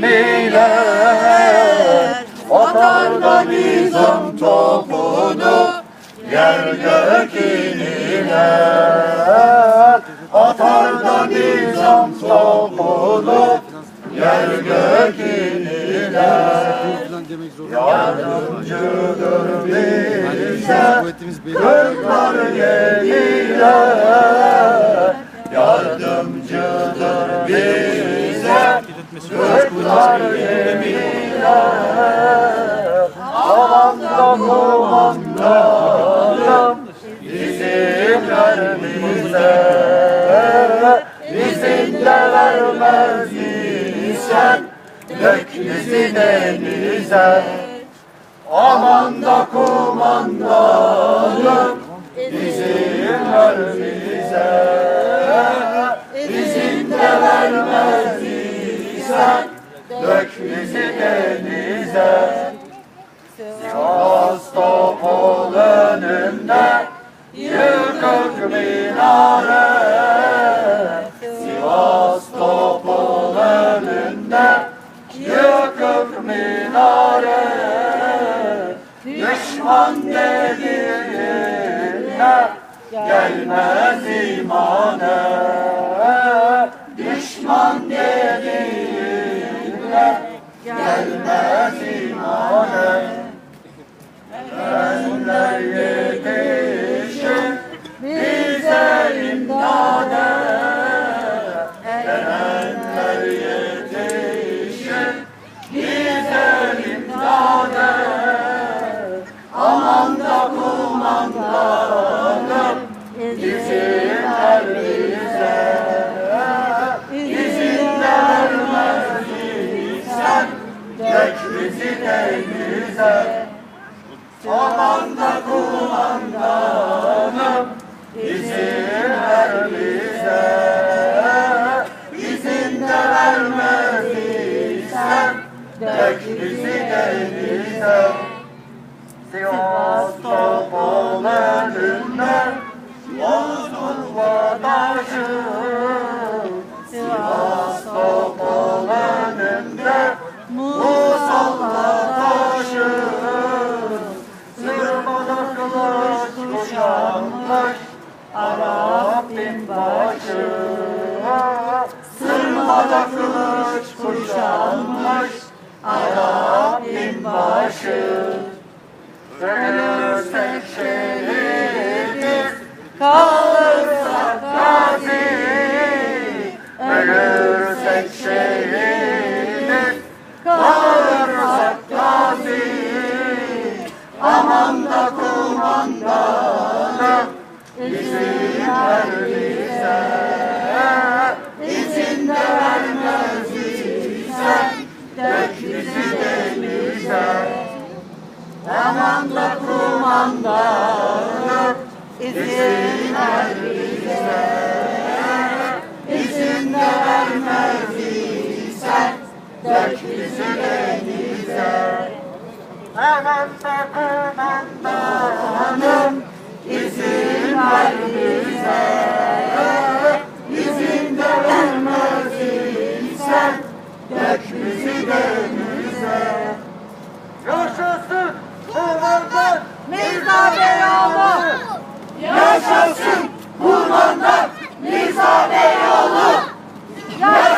gemiler Atar da nizam topunu Yer gök iniler Atar da nizam topunu Yer gök iniler Yardımcıdır bize Kırklar yediler denize Aman da kumandanım İzin ver bize İzin de vermez isen Dök bizi denize. Sivas Düşman dediğine Gelmez imane Düşman dediğine Gelmez imane isen Dök bizi denize Sivas topul önünde Bozdur vataşı Sivas topul önünde Musalla taşı Sırmada kılıç kuşanmış Arap binbaşı Sırmada kılıç kuşanmış binbaşı Ölürsek şehidiz Kalırsak gazi. Ölürsek şehidiz Kalırsak gazi. Aman da kumandanım İzin ver kumandanım İzin ver bize Mirza Beyoğlu Yaşasın kumandan Mirza Beyoğlu. Yaşasın